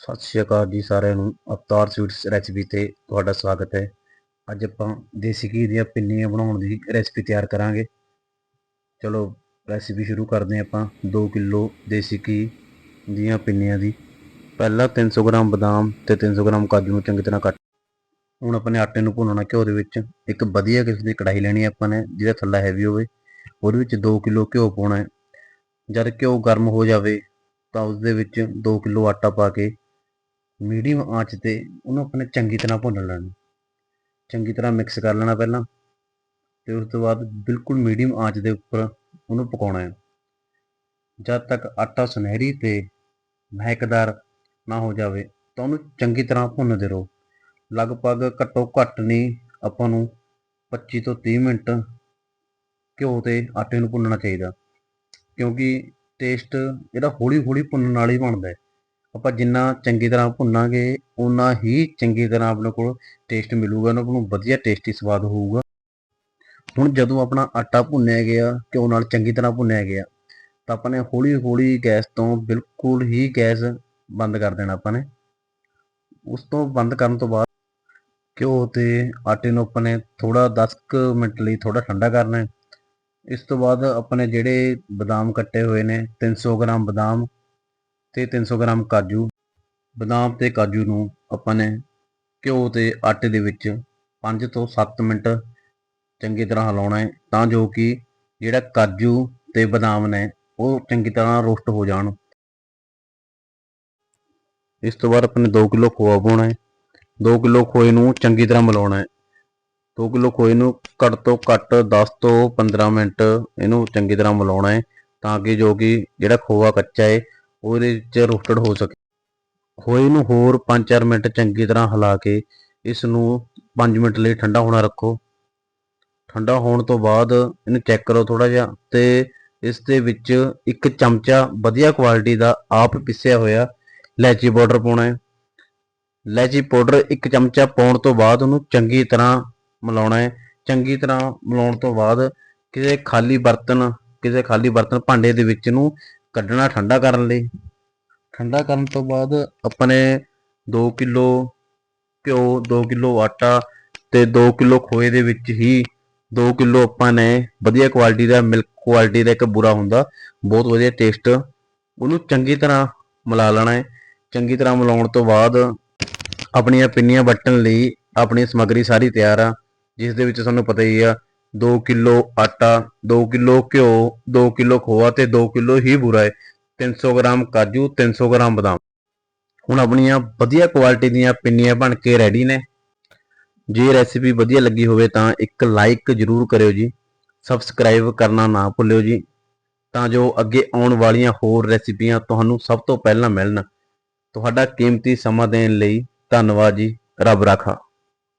ਸਤਿ ਸ਼੍ਰੀ ਅਕਾਲ ਜੀ ਸਾਰਿਆਂ ਨੂੰ। ਅਵਤਾਰ ਸਵੀਟਸ ਰੈਸਪੀ ਤੇ ਤੁਹਾਡਾ ਸਵਾਗਤ ਹੈ। ਅੱਜ ਆਪਾਂ ਦੇਸੀ ਘੀ ਦੀਆਂ ਪਿੰਨੀਆਂ ਬਣਾਉਣ ਦੀ ਰੈਸਪੀ ਤਿਆਰ ਕਰਾਂਗੇ। ਚਲੋ ਰੈਸਪੀ ਸ਼ੁਰੂ ਕਰਦੇ ਹਾਂ ਆਪਾਂ। 2 ਕਿਲੋ ਦੇਸੀ ਘੀ ਦੀਆਂ ਪਿੰਨੀਆਂ ਦੀ। ਪਹਿਲਾਂ 300 ਗ੍ਰਾਮ ਬਦਾਮ ਤੇ 300 ਗ੍ਰਾਮ ਕਾਜੂ ਨੂੰ ਚੰਗੀ ਤਰ੍ਹਾਂ ਕੱਟ ਹੁਣ ਆਪਣੇ ਆਟੇ ਨੂੰ ਭੁੰਨਣਾ ਘਿਓ ਦੇ ਵਿੱਚ। ਇੱਕ ਵਧੀਆ ਕਿਸਮ ਦੀ ਕੜਾਹੀ ਲੈਣੀ ਆਪਾਂ ਨੇ, ਜਿਹਦਾ ਥੱਲਾ ਹੈਵੀ ਹੋਵੇ। ਉਹਦੇ ਵਿੱਚ 2 ਕਿਲੋ ਘਿਓ ਪਾਉਣਾ ਹੈ। ਜਦ ਘਿਓ ਗਰਮ ਹੋ ਜਾਵੇ ਤਾਂ ਉਸ ਦੇ ਵਿੱਚ 2 ਕਿਲੋ ਆਟਾ ਪਾ ਕੇ ਮੀਡੀਅਮ ਆਂਚ ਤੇ ਉਹਨੂੰ ਆਪਣੇ ਚੰਗੀ ਤਰ੍ਹਾਂ ਭੁੰਨ ਲੈਣਾ। ਚੰਗੀ ਤਰ੍ਹਾਂ ਮਿਕਸ ਕਰ ਲੈਣਾ ਪਹਿਲਾਂ ਤੇ ਉਸ ਤੋਂ ਬਾਅਦ ਬਿਲਕੁਲ ਮੀਡੀਅਮ ਆਂਚ ਦੇ ਉੱਪਰ ਉਹਨੂੰ ਪਕਾਉਣਾ ਹੈ। ਜਦ ਤੱਕ ਆਟਾ ਸੁਨਹਿਰੀ ਤੇ ਮਹਿਕਦਾਰ ਨਾ ਹੋ ਜਾਵੇ ਤਾਂ ਉਹਨੂੰ ਚੰਗੀ ਤਰ੍ਹਾਂ ਭੁੰਨਦੇ ਰਹੋ। ਲਗਭਗ ਘੱਟੋ ਘੱਟ ਨਹੀਂ, ਆਪਾਂ ਨੂੰ 25 ਤੋਂ 30 ਮਿੰਟ ਘਿਓ ਤੇ ਆਟੇ ਨੂੰ ਭੁੰਨਣਾ ਚਾਹੀਦਾ ਕਿਉਂਕਿ ਟੇਸਟ ਇਹਦਾ ਹੌਲੀ ਹੌਲੀ ਭੁੰਨਣ ਨਾਲ ਹੀ ਬਣਦਾ ਹੈ। ਆਪਾਂ ਜਿੰਨਾ ਚੰਗੀ ਤਰ੍ਹਾਂ ਭੁੰਨਾਂਗੇ ਉਨਾ ਹੀ ਚੰਗੀ ਤਰ੍ਹਾਂ ਆਪਣੇ ਕੋਲ ਟੇਸਟ ਮਿਲੂਗਾ ਉਹਨਾਂ ਨੂੰ ਵਧੀਆ ਟੇਸਟੀ ਸਵਾਦ ਹੋਊਗਾ। ਹੁਣ ਜਦੋਂ ਆਪਣਾ ਆਟਾ ਭੁੰਨਿਆ ਗਿਆ ਘਿਓ ਨਾਲ ਚੰਗੀ ਤਰ੍ਹਾਂ ਭੁੰਨਿਆ ਗਿਆ, ਤਾਂ ਆਪਾਂ ਨੇ ਹੌਲੀ ਹੌਲੀ ਗੈਸ ਤੋਂ ਬਿਲਕੁਲ ਹੀ ਗੈਸ ਬੰਦ ਕਰ ਦੇਣਾ ਆਪਾਂ ਨੇ। ਉਸ ਤੋਂ ਬੰਦ ਕਰਨ ਤੋਂ ਬਾਅਦ ਘਿਓ ਤੇ ਆਟੇ ਨੂੰ ਆਪਾਂ ਨੇ ਥੋੜਾ 10 ਕੁ ਮਿੰਟ ਲਈ ਥੋੜਾ ਠੰਡਾ ਕਰਨਾ ਹੈ। ਇਸ ਤੋਂ ਬਾਅਦ ਆਪਾਂ ਨੇ ਜਿਹੜੇ ਬਦਾਮ ਕੱਟੇ ਹੋਏ ਨੇ 300 ਗ੍ਰਾਮ ਬਦਾਮ ਤੇ 300 ਗ੍ਰਾਮ ਕਾਜੂ, ਬਦਾਮ ਤੇ ਕਾਜੂ ਨੂੰ ਆਪਾਂ ਨੇ ਘਿਓ ਤੇ ਆਟੇ ਦੇ ਵਿੱਚ 5 ਤੋਂ 7 ਮਿੰਟ ਚੰਗੀ ਤਰ੍ਹਾਂ ਹਿਲਾਉਣਾ ਹੈ ਤਾਂ ਜੋ ਕਿ ਜਿਹੜਾ ਕਾਜੂ ਤੇ ਬਦਾਮ ਨੇ ਉਹ ਚੰਗੀ ਤਰ੍ਹਾਂ ਰੋਸਟ ਹੋ ਜਾਣ। ਇਸ ਤੋਂ ਬਾਅਦ ਆਪਾਂ ਨੇ 2 ਕਿਲੋ ਖੋਆ ਪਾਉਣਾ ਹੈ। 2 ਕਿਲੋ ਖੋਏ ਨੂੰ ਚੰਗੀ ਤਰ੍ਹਾਂ ਮਿਲਾਉਣਾ ਹੈ। 2 ਕਿਲੋ ਖੋਏ ਨੂੰ ਘੱਟ ਤੋਂ ਘੱਟ 10 ਤੋਂ 15 ਮਿੰਟ ਇਹਨੂੰ ਚੰਗੀ ਤਰ੍ਹਾਂ ਮਿਲਾਉਣਾ ਹੈ ਤਾਂ ਕਿ ਜੋ ਕਿ ਜਿਹੜਾ ਖੋਆ ਕੱਚਾ ਹੈ ਉਹਦੇ ਵਿੱਚ ਰੋਸਟਡ ਹੋ ਸਕੇ। ਹੋਏ ਨੂੰ ਹੋਰ 5-4 ਮਿੰਟ ਚੰਗੀ ਤਰ੍ਹਾਂ ਹਿਲਾ ਕੇ ਇਸ ਨੂੰ 5 ਮਿੰਟ ਲਈ ਠੰਡਾ ਹੋਣਾ ਰੱਖੋ। ਠੰਡਾ ਹੋਣ ਤੋਂ ਬਾਅਦ ਇਹਨੂੰ ਚੈੱਕ ਕਰੋ ਥੋੜਾ ਜਿਹਾ ਤੇ ਇਸ ਦੇ ਵਿੱਚ ਇੱਕ ਚਮਚਾ ਵਧੀਆ ਕੁਆਲਿਟੀ ਦਾ ਆਪ ਪਿਸਿਆ ਹੋਇਆ ਇਲਾਇਚੀ ਪਾਊਡਰ ਪਾਉਣਾ ਹੈ। ਇਲਾਇਚੀ ਪਾਊਡਰ ਇੱਕ ਚਮਚਾ ਪਾਉਣ ਤੋਂ ਬਾਅਦ ਉਹਨੂੰ ਚੰਗੀ ਤਰ੍ਹਾਂ ਮਿਲਾਉਣਾ ਹੈ। ਚੰਗੀ ਤਰ੍ਹਾਂ ਮਿਲਾਉਣ ਤੋਂ ਬਾਅਦ ਕਿਸੇ ਖਾਲੀ ਬਰਤਨ, ਕਿਸੇ ਖਾਲੀ ਬਰਤਨ ਭਾਂਡੇ ਦੇ ਵਿੱਚ ਨੂੰ ਕੱਢਣਾ ਠੰਡਾ ਕਰਨ ਲਈ। ਠੰਡਾ ਕਰਨ ਤੋਂ ਬਾਅਦ ਆਪਾਂ ਨੇ 2 ਕਿਲੋ ਘਿਓ 2 ਕਿਲੋ ਆਟਾ ਤੇ 2 ਕਿਲੋ ਖੋਏ ਦੇ ਵਿੱਚ ਹੀ 2 ਕਿਲੋ ਆਪਾਂ ਨੇ ਵਧੀਆ ਕੁਆਲਿਟੀ ਦਾ ਮਿਲਕ ਕੁਆਲਿਟੀ ਦਾ ਇੱਕ ਬੁਰਾ ਹੁੰਦਾ, ਬਹੁਤ ਵਧੀਆ ਟੇਸਟ ਉਹਨੂੰ ਚੰਗੀ ਤਰ੍ਹਾਂ ਮਿਲਾ ਲੈਣਾ ਹੈ। ਚੰਗੀ ਤਰ੍ਹਾਂ ਮਿਲਾਉਣ ਤੋਂ ਬਾਅਦ ਆਪਣੀਆਂ ਪਿੰਨੀਆਂ ਵੱਟਣ ਲਈ ਆਪਣੀ ਸਮੱਗਰੀ ਸਾਰੀ ਤਿਆਰ ਆ, ਜਿਸ ਦੇ ਵਿੱਚ ਤੁਹਾਨੂੰ ਪਤਾ ਹੀ ਆ 2 ਕਿਲੋ ਆਟਾ 2 ਕਿਲੋ ਘਿਓ 2 ਕਿਲੋ ਖੋਆ ਤੇ 2 ਕਿਲੋ ਹੀ ਬੁਰਾ ਹੈ। 300 ਗ੍ਰਾਮ ਕਾਜੂ 300 ਗ੍ਰਾਮ ਬਦਾਮ। ਹੁਣ ਆਪਣੀਆਂ ਵਧੀਆ ਕੁਆਲਿਟੀ ਦੀਆਂ ਪਿੰਨੀਆਂ ਬਣ ਕੇ ਰੈਡੀ ਨੇ। ਜੇ ਰੈਸਿਪੀ ਵਧੀਆ ਲੱਗੀ ਹੋਵੇ ਤਾਂ ਇੱਕ ਲਾਈਕ ਜ਼ਰੂਰ ਕਰਿਓ ਜੀ। ਸਬਸਕ੍ਰਾਈਬ ਕਰਨਾ ਨਾ ਭੁੱਲਿਓ ਜੀ। ਤਾਂ ਜੋ ਅੱਗੇ ਆਉਣ ਵਾਲੀਆਂ ਹੋਰ ਰੈਸਿਪੀਆਂ ਤੁਹਾਨੂੰ ਸਭ ਤੋਂ ਪਹਿਲਾਂ ਮਿਲਣ। ਤੁਹਾਡਾ ਕੀਮਤੀ ਸਮਾਂ ਦੇਣ ਲਈ ਧੰਨਵਾਦ ਜੀ। ਰੱਬ ਰਾਖਾ।